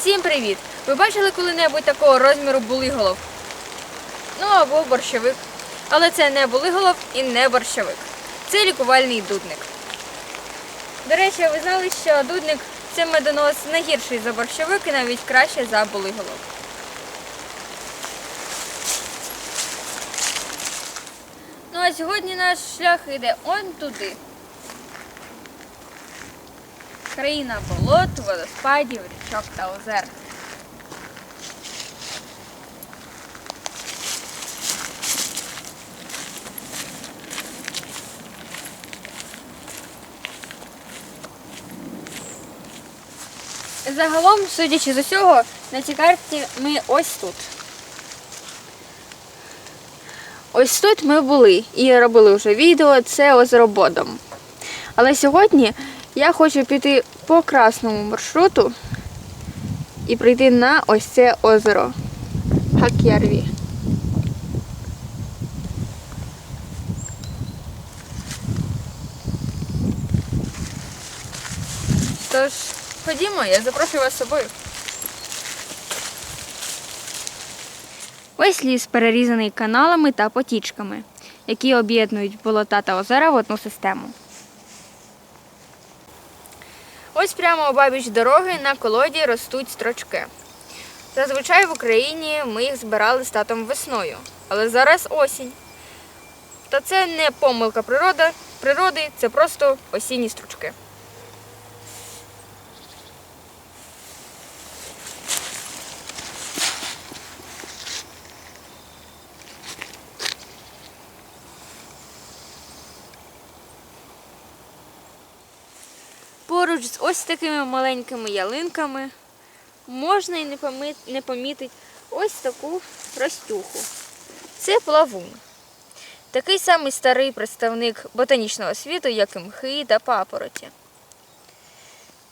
Всім привіт! Ви бачили коли-небудь такого розміру булиголов? Ну або борщовик. Але це не булиголов і не борщовик. Це лікувальний дудник. До речі, ви знали, що дудник це медонос не гірший за борщовик і навіть краще за булиголов. Ну а сьогодні наш шлях йде он туди. Країна болот, водоспадів, річок та озер. Загалом, судячи з усього, на цій карті ми ось тут. Ось тут ми були і робили вже відео, це озеро Бодом. Але сьогодні я хочу піти по красному маршруту і прийти на ось це озеро Хак'ярві. Тож, ходімо, я запрошую вас з собою. Ось ліс перерізаний каналами та потічками, які об'єднують болота та озера в одну систему. Ось прямо обабіч дороги на колоді ростуть строчки. Зазвичай в Україні ми їх збирали з татом весною, але зараз осінь. Та це не помилка природи, природи, це просто осінні стручки. Поруч з ось такими маленькими ялинками можна і не, помі... не помітити ось таку ростюху. Це плавун. Такий самий старий представник ботанічного світу, як і мхи та папороті.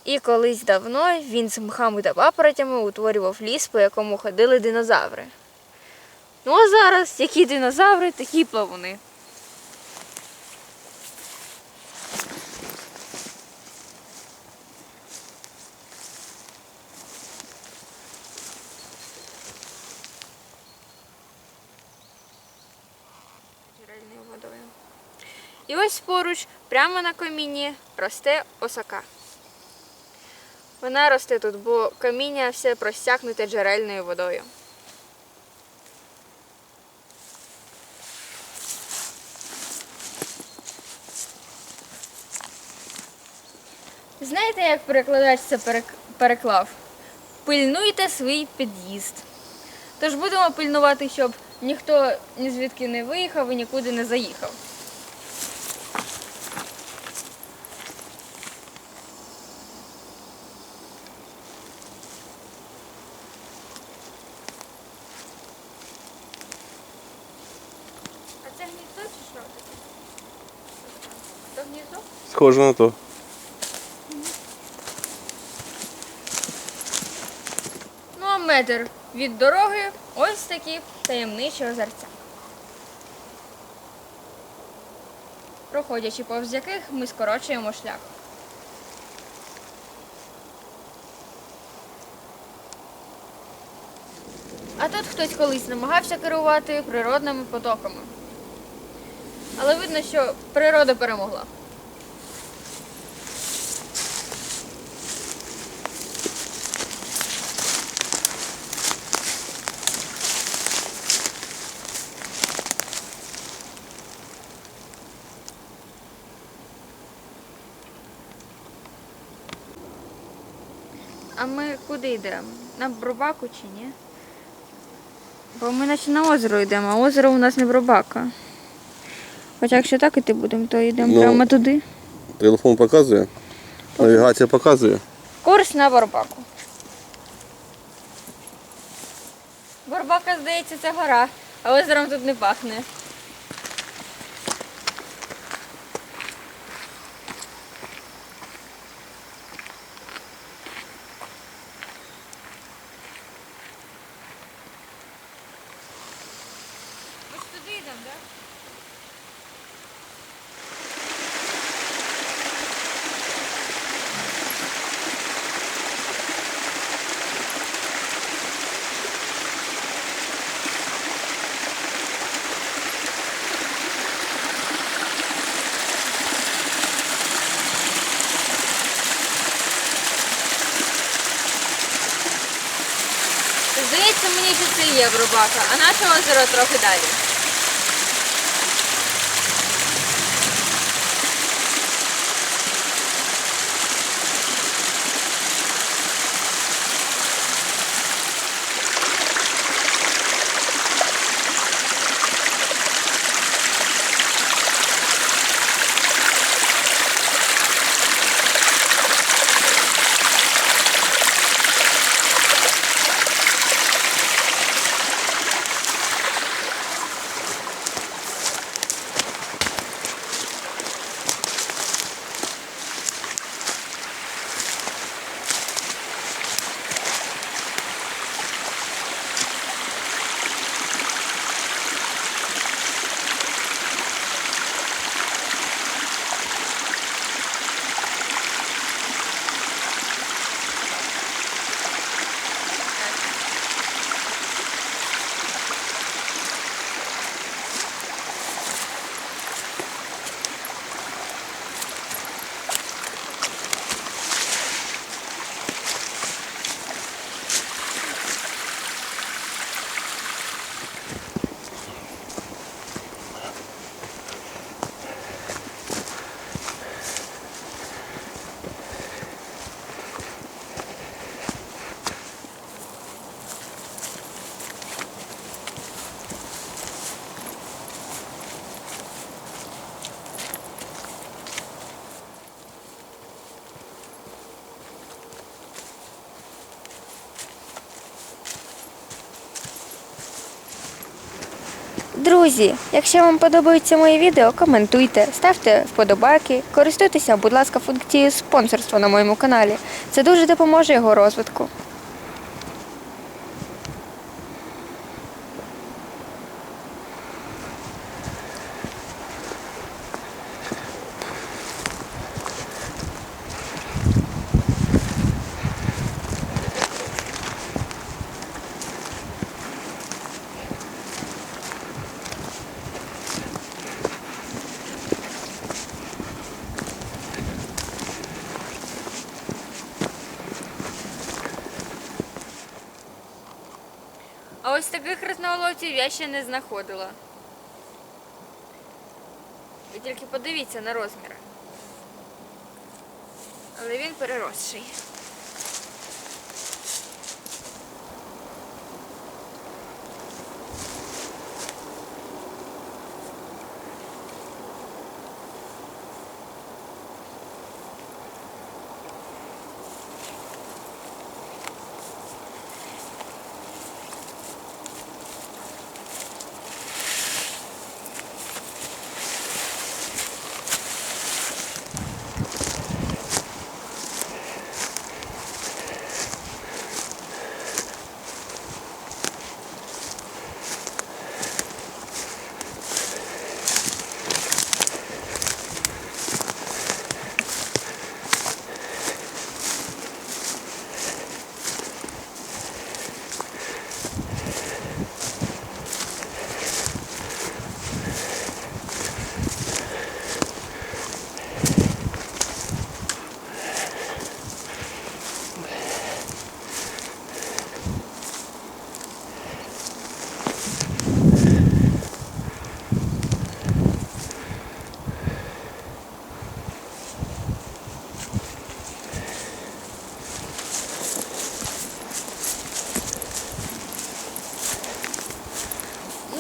І колись давно він з мхами та папоротями утворював ліс, по якому ходили динозаври. Ну а зараз які динозаври, такі плавуни. джерельною водою. І ось поруч, прямо на камінні, росте осака. Вона росте тут, бо каміння все простякнуте джерельною водою. Знаєте, як перекладач це переклав? Пильнуйте свій під'їзд. Тож будемо пильнувати, щоб ніхто ні звідки не виїхав і нікуди не заїхав. А це гніздо чи що? То гніздо? Схоже на то. Ну а метр від дороги ось такі таємничі озерця. Проходячи повз яких ми скорочуємо шлях. А тут хтось колись намагався керувати природними потоками. Але видно, що природа перемогла. А ми куди йдемо? На Брубаку чи ні? Бо ми наче на озеро йдемо, а озеро у нас не Брубака. Хоча якщо так іти будемо, то йдемо Ну. прямо туди. Телефон показує. Навігація показує. Курс на Барбаку. Барбака, здається, це гора, а озером тут не пахне. Місяці є в Рубака, а наше озеро трохи далі. Друзі, якщо вам подобаються мої відео, коментуйте, ставте вподобайки, користуйтеся, будь ласка, функцією спонсорства на моєму каналі. Це дуже допоможе його розвитку. А ось таких різноволосів я ще не знаходила. Ви тільки подивіться на розміри. Але він переросший.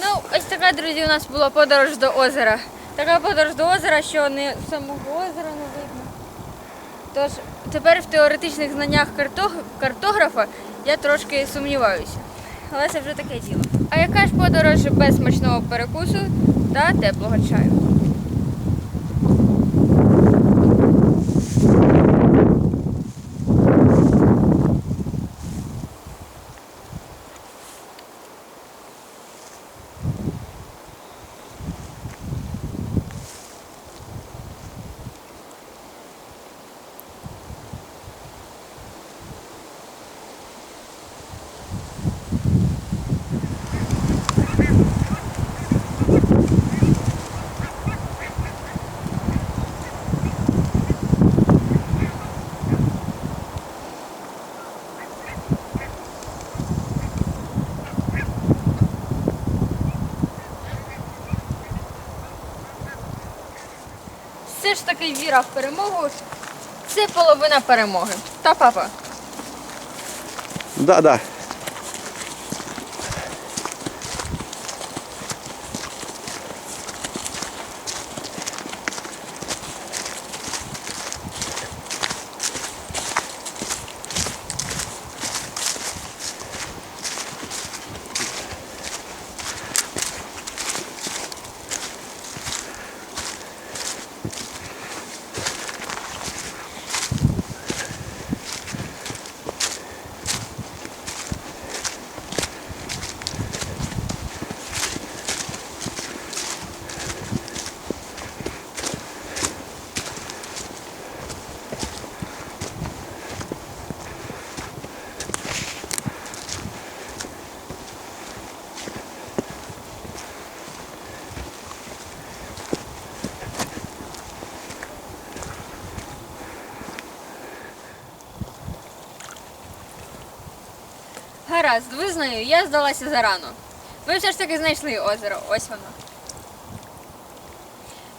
Ну, ось така, друзі, у нас була подорож до озера. Така подорож до озера, що не самого озера не видно. Тож тепер в теоретичних знаннях картографа я трошки сумніваюся. Але це вже таке діло. А яка ж подорож без смачного перекусу та теплого чаю? Таки віра в перемогу це половина перемоги. Та папа. Да, да. Гаразд, визнаю, я здалася зарано. Ми все ж таки знайшли озеро, ось воно.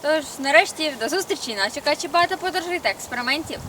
Тож, нарешті, до зустрічі, нас чекає багато подорожей та експериментів.